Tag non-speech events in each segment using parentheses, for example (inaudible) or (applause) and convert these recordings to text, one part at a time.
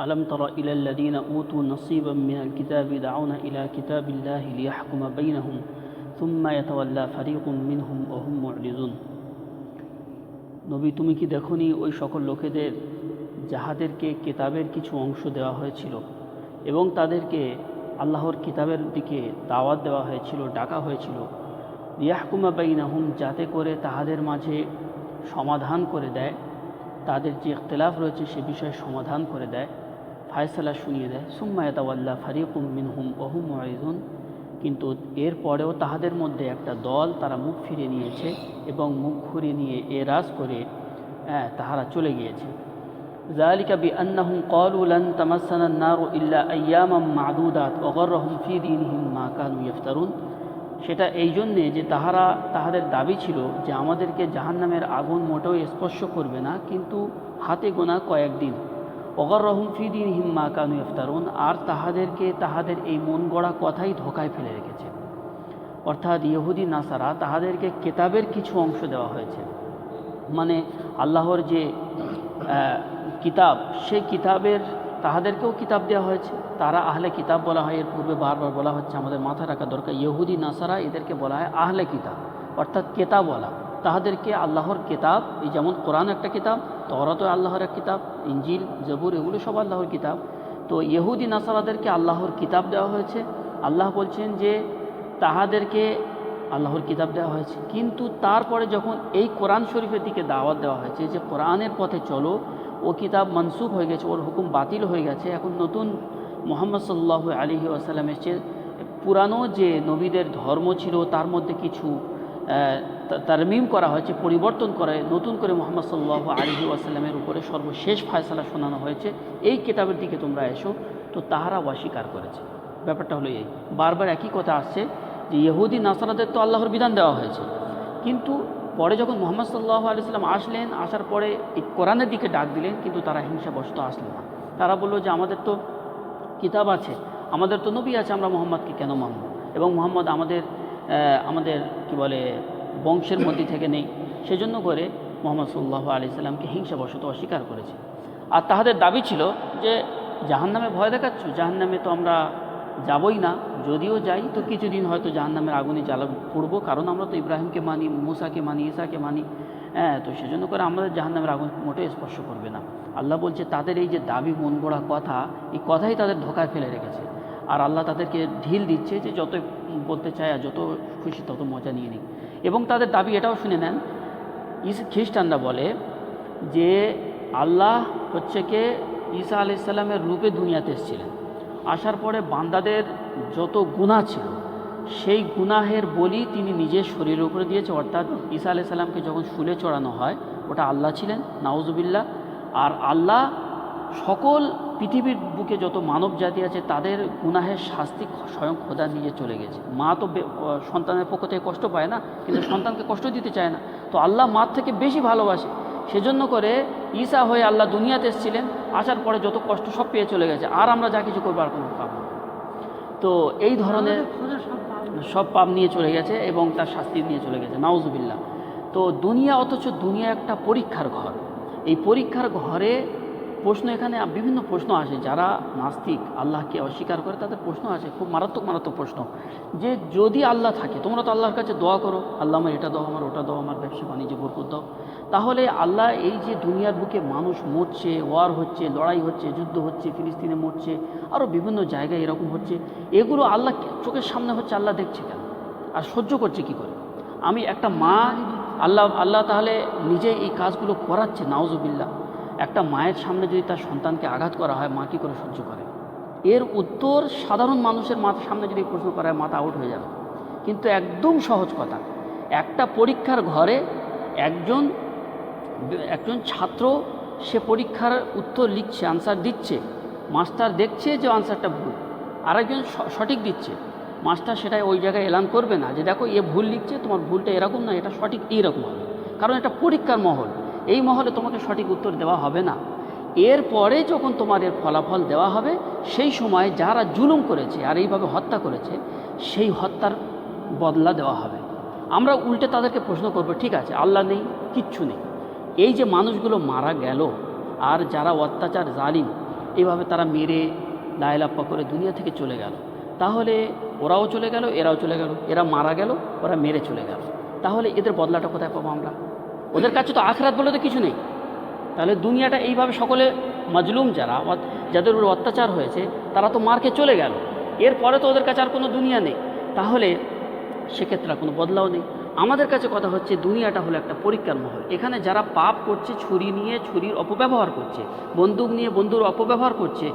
ألم تر إلى الذين أوتوا نصيبا من الكتاب يدعون إلى كتاب الله ليحكم بينهم ثم يتولى فريق منهم وهم معرضون নবী তুমি কি দেখনি ওই সকল লোকেদের যাহাদেরকে কিতাবের কিছু অংশ দেওয়া হয়েছিল এবং তাদেরকে আল্লাহর কিতাবের দিকে দাওয়াত দেওয়া হয়েছিল ডাকা হয়েছিল ইয়াহকুমা বাইনাহুম যাতে করে তাহাদের মাঝে সমাধান করে দেয় তাদের যে ইখতলাফ রয়েছে সে বিষয়ে সমাধান করে দেয় ফায়সালা শুনিয়ে দেয় সুম্মায়তাওয়াল্লা ফারিকুম মিনহুম ওহুম ওয়াইজুন কিন্তু এর পরেও তাহাদের মধ্যে একটা দল তারা মুখ ফিরিয়ে নিয়েছে এবং মুখ ঘুরিয়ে নিয়ে এরাজ করে হ্যাঁ, তাহারা চলে গিয়েছে ذلك بأنهم قالوا لن تمسنا النار إلا أياما معدودات وغرهم في دينهم ما كانوا يفترون সেটা এই জন্যে যে তাহারা তাহাদের দাবি ছিল যে আমাদেরকে জাহান্নামের আগুন মোটেও স্পর্শ করবে না কিন্তু হাতে গোনা কয়েকদিন অগর রহম ফিদিন হিম্মা কানু ইফতারুন, আর তাহাদেরকে তাহাদের এই মন গড়া কথাই ধোকায় ফেলে রেখেছে। অর্থাৎ ইহুদি, নাসারা, তাহাদেরকে কেতাবের কিছু অংশ দেওয়া হয়েছে। মানে আল্লাহর যে কিতাব, সেই কিতাবের তাহাদেরকেও কিতাব দেওয়া হয়েছে। তারা আহলে কিতাব বলা হয়, এর পূর্বে বারবার বলা হচ্ছে, আমাদের মাথায় রাখা দরকার। ইহুদি, নাসারা এদেরকে বলা হয় আহলে কিতাব, অর্থাৎ কেতাব বলা। তাহাদেরকে আল্লাহর কিতাব, এই যেমন কোরআন একটা কিতাব তরাতো আল্লাহর এক কিতাব ইঞ্জিল জবুর এগুলো সব আল্লাহর কিতাব। তো ইহুদি, নাসারাদেরকে আল্লাহর কিতাব দেওয়া হয়েছে। আল্লাহ বলছেন যে তাহাদেরকে আল্লাহর কিতাব দেওয়া হয়েছে। কিন্তু তারপরে যখন এই কোরআন শরীফের দিকে দাওয়াত দেওয়া হয়েছে যে কোরআনের পথে চলো, ও কিতাব মনসুখ হয়ে গেছে, ওর হুকুম বাতিল হয়ে গেছে, এখন নতুন মোহাম্মদ সাল্লাহ আলহি আসাল্লাম এসছে। পুরানো যে নবীদের ধর্ম ছিল, তার মধ্যে কিছু তারমিম করা হয়েছে, পরিবর্তন করে নতুন করে মোহাম্মদ সাল্লাহ আলহি আসাল্লামের উপরে সর্বশেষ ফায়সালা শোনানো হয়েছে। এই কিতাবের দিকে তোমরা এসো, তো তাহারা অস্বীকার করেছে। ব্যাপারটা হলো এই, বারবার একই কথা আসছে যে ইহুদি, নাসারাদের তো আল্লাহর বিধান দেওয়া হয়েছে। কিন্তু পরে যখন মোহাম্মদ সাল্লাহ আলি সাল্লাম আসলেন, আসার পরে এই কোরআনের দিকে ডাক দিলেন, কিন্তু তারা হিংসাবশত আসলো না। তারা বলল যে আমাদের তো কিতাব আছে, আমাদের তো নবী আছে, আমরা মোহাম্মদকে কেন মানব? এবং মোহাম্মদ আমাদের আমাদের, কি বলে, বংশের মধ্যে থেকে নেই। সেজন্য করে মোহাম্মদ সাল্লাহ আলি সাল্লামকে হিংসাবশত অস্বীকার করেছে। আর তাহাদের দাবি ছিল যে, জাহান্নামে ভয় দেখাচ্ছ? জাহান্নামে তো আমরা যাবই না, যদিও যাই, তো কিছুদিন হয়তো জাহান্নামের আগুনে জ্বালা পড়ব, কারণ আমরা তো ইব্রাহিমকে মানি, মুসাকে মানি, ঈসাকে মানি। হ্যাঁ তো সেজন্য করে আমাদের জাহান্নামের আগুন মোটেও স্পর্শ করবে না। আল্লাহ বলছে, তাদের এই যে দাবি, মন গড়া কথা, এই কথাই তাদের ধোকায় ফেলে রেখেছে। আর আল্লাহ তাদেরকে ঢিল দিচ্ছে যে যত বলতে চায় আর যত খুশি তত মজা নিয়ে নিক। এবং তাদের দাবি এটাও শুনে নেন ইস খ্রিস্টানরা বলে যে আল্লাহ হচ্ছে কে ঈসা আলাইসাল্লামের রূপে দুনিয়াতে এসেছিলেন। আসার পরে বান্দাদের যত গুণা ছিল, সেই গুনাহের বলি তিনি নিজের শরীরের উপরে দিয়েছে। অর্থাৎ ঈসা আলাই সাল্লামকে যখন শুলে চড়ানো হয়, ওটা আল্লাহ ছিলেন, নাউজুবিল্লাহ। আর আল্লাহ সকল পৃথিবীর বুকে যত মানব জাতি আছে তাদের গুনাহের শাস্তি স্বয়ং খোদা নিয়ে চলে গেছে। মা তো সন্তানের পক্ষ থেকে কষ্ট পায় না কিন্তু সন্তানকে কষ্ট দিতে চায় না। তো আল্লাহ মার থেকে বেশি ভালোবাসে। সেজন্য করে ঈসা হয়ে আল্লাহ দুনিয়াতে এসেছিলেন আসার পরে যত কষ্ট সব পেয়ে চলে গেছে। আর আমরা যা কিছু করব আর কোনো পাবো। তো এই ধরনের সব পাপ নিয়ে চলে গেছে এবং তার শাস্তি নিয়ে চলে গেছে। নাউজুবিল্লাহ। তো দুনিয়া অথচ দুনিয়া একটা পরীক্ষার ঘর। এই পরীক্ষার ঘরে প্রশ্ন এখানে, বিভিন্ন প্রশ্ন আসে। যারা নাস্তিক, আল্লাহকে অস্বীকার করে, তাদের প্রশ্ন আসে, খুব মারাত্মক মারাত্মক প্রশ্ন। যে যদি আল্লাহ থাকে, তোমরা তো আল্লাহর কাছে দোয়া করো, আল্লাহ আমার এটা দাও, আমার ওটা দাও, আমার ব্যবসা বাণিজ্য বরকত দাও। তাহলে আল্লাহ এই যে দুনিয়ার বুকে মানুষ মরছে, ওয়ার হচ্ছে, লড়াই হচ্ছে, যুদ্ধ হচ্ছে, ফিলিস্তিনে মরছে আরও বিভিন্ন জায়গায় এরকম হচ্ছে, এগুলো আল্লাহ চোখের সামনে হচ্ছে আল্লাহ দেখছে কেন? আর সহ্য করছে কি করে? আমি একটা মা, আল্লাহ আল্লাহ তাহলে নিজে এই কাজগুলো করাচ্ছে নাওজুবিল্লাহ একটা মায়ের সামনে যদি তার সন্তানকে আঘাত করা হয়, মা কী করে সহ্য করে? এর উত্তর সাধারণ মানুষের মাথার সামনে যদি প্রশ্ন করা হয়, মাথা আউট হয়ে যাবে। কিন্তু একদম সহজ কথা, একটা পরীক্ষার ঘরে একজন একজন ছাত্র সে পরীক্ষার উত্তর লিখছে আনসার দিচ্ছে, মাস্টার দেখছে যে আনসারটা ভুল, আরেকজন সঠিক দিচ্ছে, মাস্টার সেটা ওই জায়গায় এলান করবে না যে দেখো এ ভুল লিখছে, তোমার ভুলটা এরকম না, এটা সঠিক এইরকম হবে। কারণ এটা পরীক্ষার মহল। এই মহলে তোমাকে সঠিক উত্তর দেওয়া হবে না। এরপরে যখন তোমার এর ফলাফল দেওয়া হবে, সেই সময় যারা জুলুম করেছে আর এইভাবে হত্যা করেছে, সেই হত্যার বদলা দেওয়া হবে। আমরা উল্টে তাদেরকে প্রশ্ন করব, ঠিক আছে, আল্লাহ নেই, কিচ্ছু নেই। এই যে মানুষগুলো মারা গেল আর যারা অত্যাচার, জালিম, এভাবে তারা মেরে লাইলাপ্পা করে দুনিয়া থেকে চলে গেল। তাহলে ওরাও চলে গেল, এরাও চলে গেল, এরা মারা গেল, ওরা মেরে চলে গেল। তাহলে এদের বদলাটা কোথায় পাবো আমরা? ওদের কাছে তো আখরাত বলে তো কিছু নেই। তাহলে দুনিয়াটা এইভাবে সকলে মাজলুম যারা যাদের উপর অত্যাচার হয়েছে, তারা তো মারকে চলে গেল। এরপরে তো ওদের কাছে আর কোনো দুনিয়া নেই। তাহলে সেক্ষেত্রে কোনো বদলাও নেই। আমাদের কাছে কথা হচ্ছে, দুনিয়াটা হলো একটা পরীক্ষার মহল। এখানে যারা পাপ করছে, ছুরি নিয়ে ছুরির অপব্যবহার করছে, বন্দুক নিয়ে বন্ধুর অপব্যবহার করছে,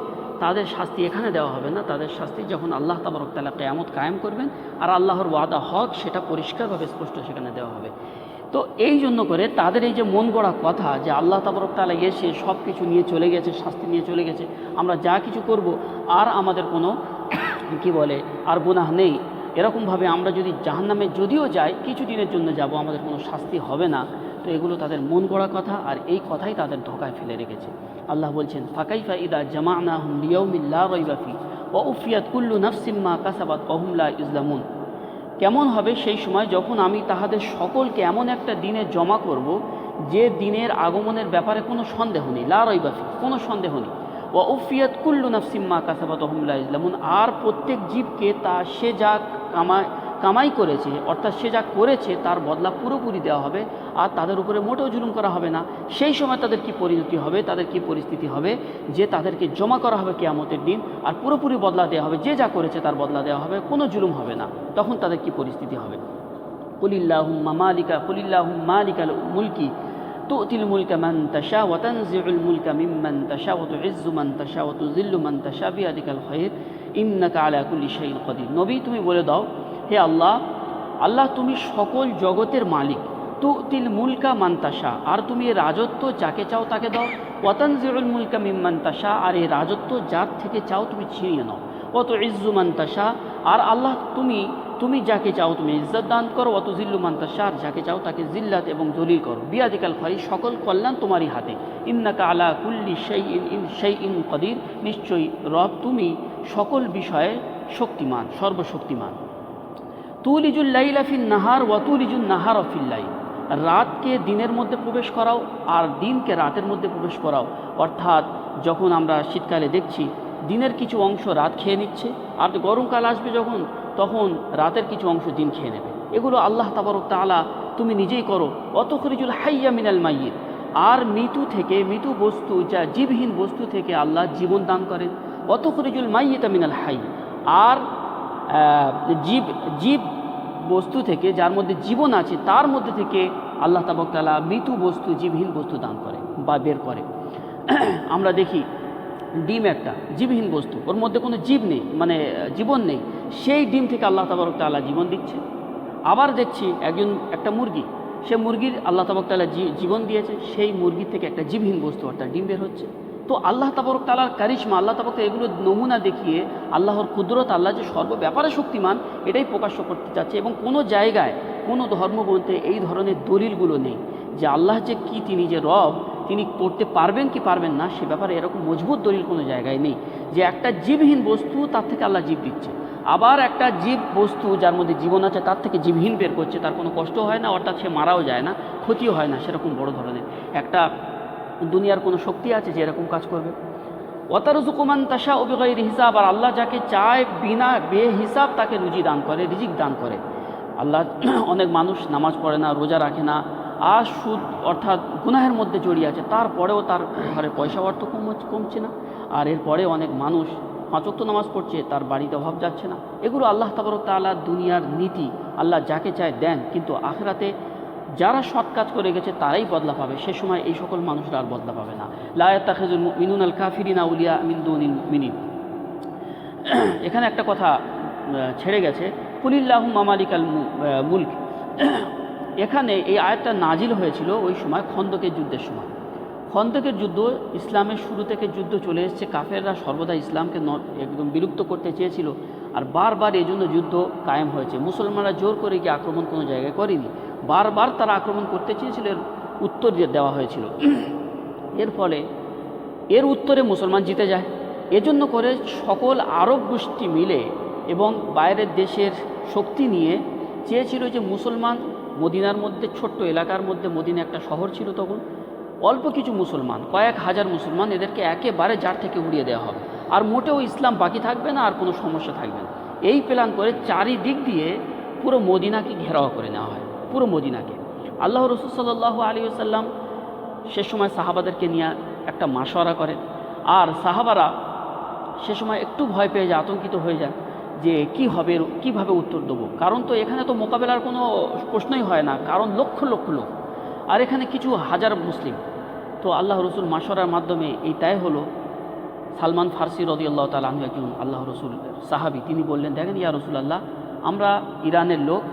তাদের শাস্তি এখানে দেওয়া হবে না। তাদের শাস্তি যখন আল্লাহ তাবারক তালা কেয়ামত কায়েম করবেন, আর আল্লাহর ওয়াদা হক, সেটা পরিষ্কারভাবে স্পষ্ট সেখানে দেওয়া হবে। তো এই জন্য করে তাদের এই যে মন গড়া কথা যে আল্লাহ তাবরক তালা এসে সব কিছু নিয়ে চলে গেছে, শাস্তি নিয়ে চলে গেছে, আমরা যা কিছু করব, আর আমাদের কোনো (clears throat) কি বলে, আর গুনাহ নেই। এরকমভাবে আমরা যদি জাহান্নামে যদিও যাই, কিছু দিনের জন্য যাব, আমাদের কোনো শাস্তি হবে না। তো এগুলো তাদের মন গড়া কথা, আর এই কথাই তাদের ধোকায় ফেলে রেখেছে। আল্লাহ বলছেন, ফাকাইফা ইদা জামানা হুম লিয়ৌমিল্লা রইবাফি ও উফিয়াত কুল্লু নফসিম্মা কাসাবাত অহুমলা ইসলামুন কেমন হবে সেই সময় যখন আমি তাহাদের সকলকে এমন একটা দিনে জমা করব, যে দিনের আগমনের ব্যাপারে কোনো সন্দেহ নেই, লা রইবাফি কোনো সন্দেহ নেই। ও উফিয়াত কুল্লু নাফসিম্মা কাসাবাত হমলা ইসলামুন আর প্রত্যেক জীবকে তা, সে যা কামাই কামাই করেছে অর্থাৎ সে যা করেছে তার বদলা পুরোপুরি দেওয়া হবে আর তাদের উপরে মোটেও জুলুম করা হবে না সেই সময় তাদের কি পরিণতি হবে তাদের কি পরিস্থিতি হবে যে তাদেরকে জমা করা হবে কেয়ামতের দিন আর পুরোপুরি বদলা দেওয়া হবে যে যা করেছে তার বদলা দেওয়া হবে কোনো জুলুম হবে না তখন তাদের কি পরিস্থিতি হবে কুলিল্লাহুম্মা মালিকা কুলিল্লাহুম মালিকাল মুলকি تؤتي الملك من تشاء وتنزع الملك ممن تشاء وتعز من تشاء وتذل من تشاء بيدك الخير إنك على كل شيء قدير নবী তুমি বলে দাও হে আল্লাহ আল্লাহ তুমি সকল জগতের মালিক। তু তিল মুলকা মান্তাসা আর তুমি এই রাজত্ব যাকে চাও তাকে দাও। ওয়াতানজিউল মুলকা মিম্মান্তাসা আর এই রাজত্ব যার থেকে চাও তুমি ছিনিয়ে নাও। অত ইজ্জু মান্তাসা আর আল্লাহ তুমি তুমি যাকে চাও তুমি ইজ্জত দান করো। অত জিল্লু মান্তাসা আর যাকে চাও তাকে জিল্লাত এবং জলিল করো। বিয়াদিকাল খারি সকল কল্যাণ তোমারই হাতে। ইন্নাকা আলা কুল্লি সেই ইন সেই ইন কদির। নিশ্চয়ই রব তুমি সকল বিষয়ে শক্তিমান, সর্বশক্তিমান। তুলিজুল লাইলাফিন নাহার ওয়াতুলিজুল নাহার অফিল্লাই রাতকে দিনের মধ্যে প্রবেশ করাও আর দিনকে রাতের মধ্যে প্রবেশ করাও। অর্থাৎ যখন আমরা শীতকালে দেখছি, দিনের কিছু অংশ রাত খেয়ে নিচ্ছে, আর গরমকাল আসবে যখন, তখন রাতের কিছু অংশ দিন খেয়ে নেবে। এগুলো আল্লাহ তাবারক তাআলা তুমি নিজেই করো। অত খরিজুল হাইয়া মিনাল মাইয়ির আর মৃত্যু থেকে, মৃত্যু বস্তু, যা জীবহীন বস্তু থেকে আল্লাহ জীবন দান করেন। অত খরিজুল মাইয়িতা মিনাল হাই আর জীব জীব বস্তু থেকে, যার মধ্যে জীবন আছে, তার মধ্যে থেকে আল্লাহ তাবক তালা মৃত্যু বস্তু, জীবহীন বস্তু দান করে বা বের করে। আমরা দেখি, ডিম একটা, জীবহীন বস্তু, ওর মধ্যে কোনো জীব নেই মানে জীবন নেই, সেই ডিম থেকে আল্লাহ তাবরক তালা জীবন দিচ্ছে। আবার দেখছি একজন, একটা মুরগি, সে মুরগির আল্লাহ তাবক তালা জীবন দিয়েছে, সেই মুরগি থেকে একটা জীবহীন বস্তু অর্থাৎ ডিম বের হচ্ছে। তো আল্লাহ তাবরক তালার কারিশমা, আল্লাহ তাআলা এগুলো নমুনা দেখিয়ে আল্লাহর কুদরত, আল্লাহ যে সর্ব ব্যাপারে শক্তিমান, এটাই প্রকাশ্য করতে চাচ্ছে এবং কোনো জায়গায়, কোনো ধর্মগ্রন্থে এই ধরনের দলিলগুলো নেই যে আল্লাহ যে কি, তিনি যে রব, তিনি করতে পারবেন কি পারবেন না, সে ব্যাপারে এরকম মজবুত দলিল কোনো জায়গায় নেই যে একটা জীবহীন বস্তু তার থেকে আল্লাহ জীব দিচ্ছে। আবার একটা জীব বস্তু যার মধ্যে জীবন আছে, তার থেকে জীবহীন বের করছে, তার কোনো কষ্ট হয় না, অর্থাৎ সে মারাও যায় না, ক্ষতিও হয় না, সেরকম বড় ধরনের। একটা দুনিয়ার কোনো শক্তি আছে যে এরকম কাজ করবে? ওয়াতারুজুকুমান তাশা অবিগয়ের হিসাব, আর আল্লাহ যাকে চায় বিনা বে হিসাব তাকে রুজি দান করে, রিজিক দান করে। আল্লাহ (clears throat) অনেক মানুষ নামাজ পড়ে না, রোজা রাখে না, আর সুদ অর্থাৎ গুনাহের মধ্যে জড়িয়ে আছে। তারপরেও তার ঘরে পয়সা অর্থ কম কমছে না, আর এরপরে অনেক মানুষ পাঁচক্ত নামাজ পড়ছে, তার বাড়িতে অভাব যাচ্ছে না। এগুলো আল্লাহ তাবরক তাআলা দুনিয়ার নীতি, আল্লাহ যাকে চায় দেন, কিন্তু আখরাতে যারা সৎ কাজ করে গেছে, তারাই বদলা পাবে। সে সময় এই সকল মানুষরা আর বদলা পাবে না। লায়াত্তাখেজুল মিনুন আল কাফিরিনা উলিয়া মিন দুনিল মিনিন এখানে একটা কথা ছেড়ে গেছে। কুলিল্লাহ মামালিক আল মুলক। এখানে এই আয়াতটা নাজিল হয়েছিল ওই সময় খন্দকের যুদ্ধের সময়। খন্দকের যুদ্ধ, ইসলামের শুরু থেকে যুদ্ধ চলে এসেছে। কাফেররা সর্বদা ইসলামকে একদম বিলুপ্ত করতে চেয়েছিল। আর বারবার এই জন্য যুদ্ধ কায়েম হয়েছে। মুসলমানরা জোর করে গিয়ে আক্রমণ কোনো জায়গায় করেনি। বারবার তারা আক্রমণ করতে চেয়েছিল, এর উত্তর দেওয়া হয়েছিল। এর ফলে এর উত্তরে মুসলমান জিতে যায়। এজন্য করে সকল আরব গোষ্ঠী মিলে এবং বাইরের দেশের শক্তি নিয়ে চেয়েছিল যে মুসলমান মদিনার মধ্যে, ছোট্ট এলাকার মধ্যে, মদিনা একটা শহর ছিল তখন, অল্প কিছু মুসলমান, কয়েক হাজার মুসলমান এদেরকে একেবারে জার থেকে উড়িয়ে দেওয়া হবে। আর মোটেও ইসলাম বাকি থাকবে না, আর কোনো সমস্যা থাকবে না। এই প্ল্যান করে চারিদিক দিয়ে পুরো মদিনাকে ঘেরাও করে নেওয়া হয়। পুরো মদিনাকে। আল্লাহ রসুল সাল্লাহ আলী সাল্লাম সে সময় সাহাবাদেরকে নিয়ে একটা মাসোয়ারা করেন। আর সাহাবারা সে সময় একটু ভয় পেয়ে যায়, আতঙ্কিত হয়ে যায় যে কি হবে, কীভাবে উত্তর দেবো? কারণ তো এখানে তো মোকাবেলার কোনো প্রশ্নই হয় না, কারণ লক্ষ লক্ষ লোক। আর এখানে কিছু হাজার মুসলিম। তো আল্লাহ রসুল মাসরার মাধ্যমে এই তাই হলো সালমান ফার্সি রদি আল্লাহ তালু একজন আল্লাহ রসুল সাহাবি। তিনি বললেন, দেখেন ইয়া রসুল আল্লাহ আমরা ইরানের লোক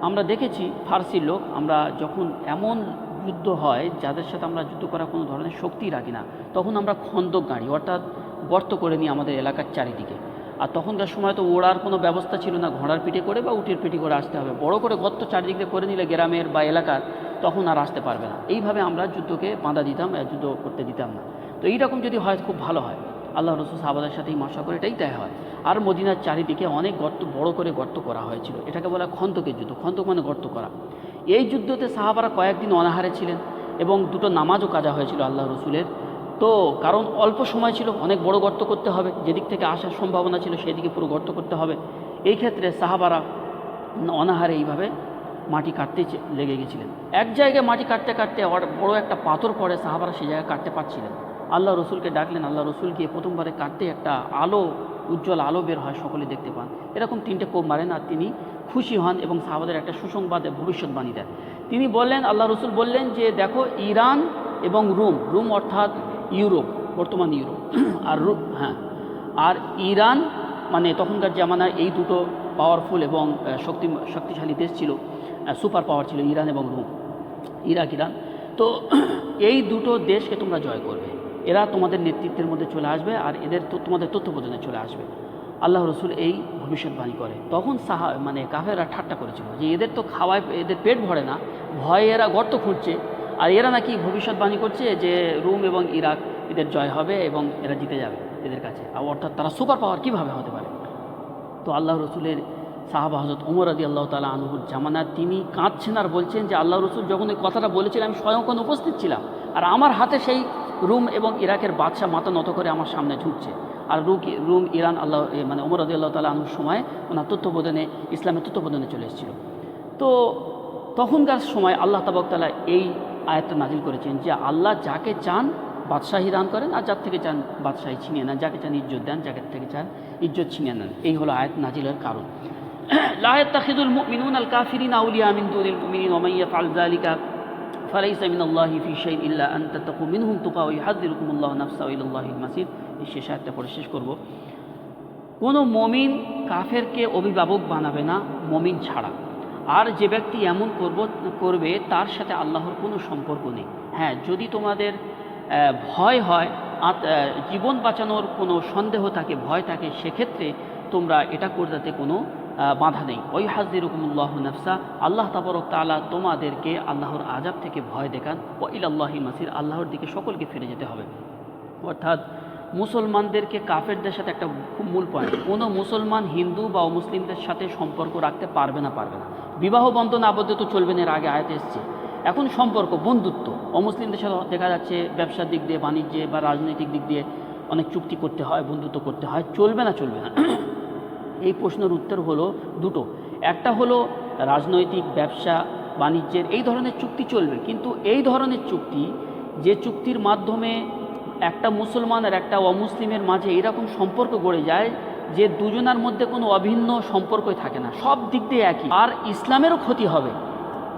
আমরা দেখেছি ফার্সির লোক আমরা যখন এমন যুদ্ধ হয়, যাদের সাথে আমরা যুদ্ধ করার কোনো ধরনের শক্তি রাখি না, তখন আমরা খন্দক গাড়ি, অর্থাৎ গর্ত করে নিই আমাদের এলাকার চারিদিকে। আর তখনকার সময় তো ওড়ার কোনো ব্যবস্থা ছিল না, ঘোড়ার পিঠে করে বা উটের পিঠে করে আসতে হবে। বড় করে গর্ত চারিদিক করে নিলে গ্রামের বা এলাকার, তখন আর আসতে পারবে না। এইভাবে আমরা যুদ্ধকে বাঁধা দিতাম যুদ্ধ করতে দিতাম না। তো এইরকম যদি হয়, খুব ভালো হয়। আল্লাহ রসুল সাহাবাদের সাথেই মশা করে এটাই দেয় হয়। আর মদিনার চারিদিকে অনেক গর্ত, বড় করে গর্ত করা হয়েছিল। এটাকে বলা খন্দকের যুদ্ধ। খন্দক মানে গর্ত করা। এই যুদ্ধতে সাহাবারা কয়েকদিন অনাহারে ছিলেন এবং দুটো নামাজও কাজা হয়েছিল আল্লাহ রসুলের। তো কারণ অল্প সময় ছিল, অনেক বড় গর্ত করতে হবে। যেদিক থেকে আসার সম্ভাবনা ছিল, সেদিকে পুরো গর্ত করতে হবে। এই ক্ষেত্রে সাহাবারা অনাহারে এইভাবে মাটি কাটতে লেগে গেছিলেন। এক জায়গায় মাটি কাটতে কাটতে বড় একটা পাথর পড়ে, সাহাবারা সেই জায়গায় কাটতে পারছিলেন আল্লাহ রসুলকে ডাকলেন, আল্লাহ রসুল গিয়ে প্রথমবারে কাটতে একটা আলো, উজ্জ্বল আলো বের হয়, সকলে দেখতে পান। এরকম তিনটে কোপ মারেন আর তিনি খুশি হন এবং সাহাবাদের একটা সুসংবাদে ভবিষ্যৎবাণী দেন। তিনি বললেন, আল্লাহ রসুল বললেন যে, দেখো, ইরান এবং রোম রোম অর্থাৎ ইউরোপ, বর্তমান ইউরোপ। (clears throat) আর হ্যাঁ আর ইরান মানে তখনকার জামানায় এই দুটো পাওয়ারফুল এবং শক্তি, শক্তিশালী দেশ ছিল সুপার পাওয়ার ছিল, ইরান এবং রোম, ইরাক, ইরান। তো (clears throat) এই দুটো দেশকে তোমরা জয় করবে। এরা তোমাদের নেতৃত্বের মধ্যে চলে আসবে আর এদের তোমাদের তত্ত্বাবধানে চলে আসবে। আল্লাহ রসুল এই ভবিষ্যৎবাণী করে। তখন সাহা মানে কাফেরা ঠাট্টা করেছিল যে এদের তো খাওয়ায়, এদের পেট ভরে না, ভয়ে এরা গর্ত খুঁজছে আর এরা নাকি ভবিষ্যৎবাণী করছে যে রোম এবং ইরাক এদের জয় হবে এবং এরা জিতে যাবে এদের কাছে। আর অর্থাৎ তারা সুপার পাওয়ার কীভাবে হতে পারে? তো আল্লাহ রসুলের সাহাবা হজরত উমর আদি আল্লাহ তালা আনহুর জামানা তিনি কাঁদছেন আর বলছেন যে আল্লাহ রসুল যখন এই কথাটা বলেছিলেন, আমি স্বয়ং উপস্থিত ছিলাম। আর আমার হাতে সেই রুম এবং ইরাকের বাদশাহ মাথা নত করে আমার সামনে ঝুঁকছে। আর রুক, রুম ইরান আল্লাহ মানে আদি আল্লাহ তালা আনহুর সময় ওনার তত্ত্ববোধনে, ইসলামের তত্ত্ববোধনে চলে এসেছিল। তো তখনকার সময় আল্লাহ তাবাক তালা এই আয়াতটা নাজিল করেছেন যে আল্লাহ যাকে চান বাদশাহী দান করেন আর যার থেকে চান বাদশাহী ছিনিয়ে নেন, যাকে চান ইজ্জত দেন, যাকে থেকে চান ইজ্জত ছিনিয়ে নেন। এই হলো আয়াত নাজিলের কারণ। (clears throat) লা ইয়াত্তাখিদুল মুমিনুনা আল কাফিরিনা আউলিয়া মিন দুনিল মুমিনিন ওয়া মান ইয়াফআল যালিকা ফালাইসা মিনাল্লাহি ফি শাইইন ইল্লা আন তাত্তাকু মিনহুম তুকা ওয়া ইউহাযযিরুকুমুল্লাহু নাফসা ওয়া ইলাল্লাহিল মাসির এই শেষ আয়াতটা পড়ে শেষ করব। কোনো মমিন কাফেরকে অভিভাবক বানাবে না, মমিন ছাড়া। আর যে ব্যক্তি এমন করব, করবে, তার সাথে আল্লাহর কোনো সম্পর্ক নেই। হ্যাঁ যদি তোমাদের ভয় হয় জীবন বাঁচানোর কোনো সন্দেহ থাকে, ভয় থাকে, সেক্ষেত্রে তোমরা এটা করতে কোনো বাধা নেই। ওই হাজিরুকুমুল্লাহ নাফসা, আল্লাহ তাবরক তাআলা তোমাদেরকে আল্লাহর আজাব থেকে ভয় দেখান। ও ইলাল্লাহি মাসির, আল্লাহর দিকে সকলকে ফিরে যেতে হবে। অর্থাৎ মুসলমানদেরকে কাফেরদের সাথে একটা খুব মূল পয়েন্ট কোনো মুসলমান হিন্দু বা অমুসলিমদের সাথে সম্পর্ক রাখতে পারবে না পারবে না। বিবাহ বন্ধন আবদ্ধ তো চলবে না, এর আগে আয়াতে এসছে। এখন সম্পর্ক, বন্ধুত্ব। অমুসলিমদের সাথে দেখা যাচ্ছে ব্যবসার দিক দিয়ে, বাণিজ্যে বা রাজনৈতিক দিক দিয়ে অনেক চুক্তি করতে হয়, বন্ধুত্ব করতে হয়। চলবে না চলবে না। এই প্রশ্নের উত্তর হলো দুটো। একটা হলো রাজনৈতিক ব্যবসা, বাণিজ্যের এই ধরনের চুক্তি চলবে। কিন্তু এই ধরনের চুক্তি, যে চুক্তির মাধ্যমে একটা মুসলমান আর একটা অমুসলিমের মাঝে এরকম সম্পর্ক গড়ে যায়, যে দুজনার মধ্যে কোনো অভিন্ন সম্পর্কই থাকে না। সব দিক দিয়ে একই। আর ইসলামেরও ক্ষতি হবে।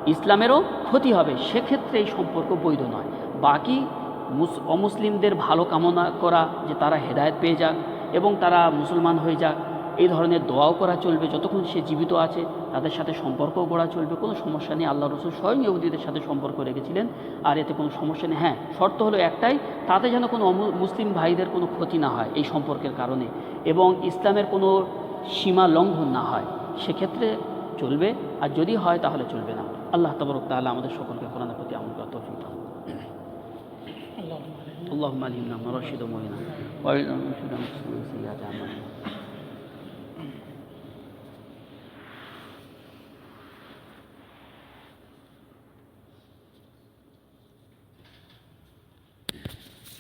ইসলামেরও ক্ষতি হবে। সেক্ষেত্রে এই সম্পর্ক বৈধ নয়। বাকি মুস- অমুসলিমদের ভালো কামনা করা যে তারা হেদায়েত পেয়ে যাক এবং তারা মুসলমান হয়ে যাক। এই ধরনের দোয়াও করা চলবে যতক্ষণ সে জীবিত আছে তাদের সাথে সম্পর্কও গড়া চলবে কোনো সমস্যা নেই আল্লাহ রসুল স্বয়ং ইহুদিদের সাথে সম্পর্ক রেখেছিলেন আর এতে কোনো সমস্যা নেই হ্যাঁ শর্ত হলো একটাই তাতে যেন কোনো অমু- মুসলিম ভাইদের কোনো ক্ষতি না হয় এই সম্পর্কের কারণে এবং ইসলামের কোনো সীমা লঙ্ঘন না হয় সেক্ষেত্রে চলবে আর যদি হয় তাহলে চলবে না আল্লাহ তবরক তাহলে আমাদের সকলকে কোরআনের প্রতি আমল করা তৌফিক দান اللهم علمنا مرشد ومعينا وارنا مرشدا مسلما سيئات اعمالنا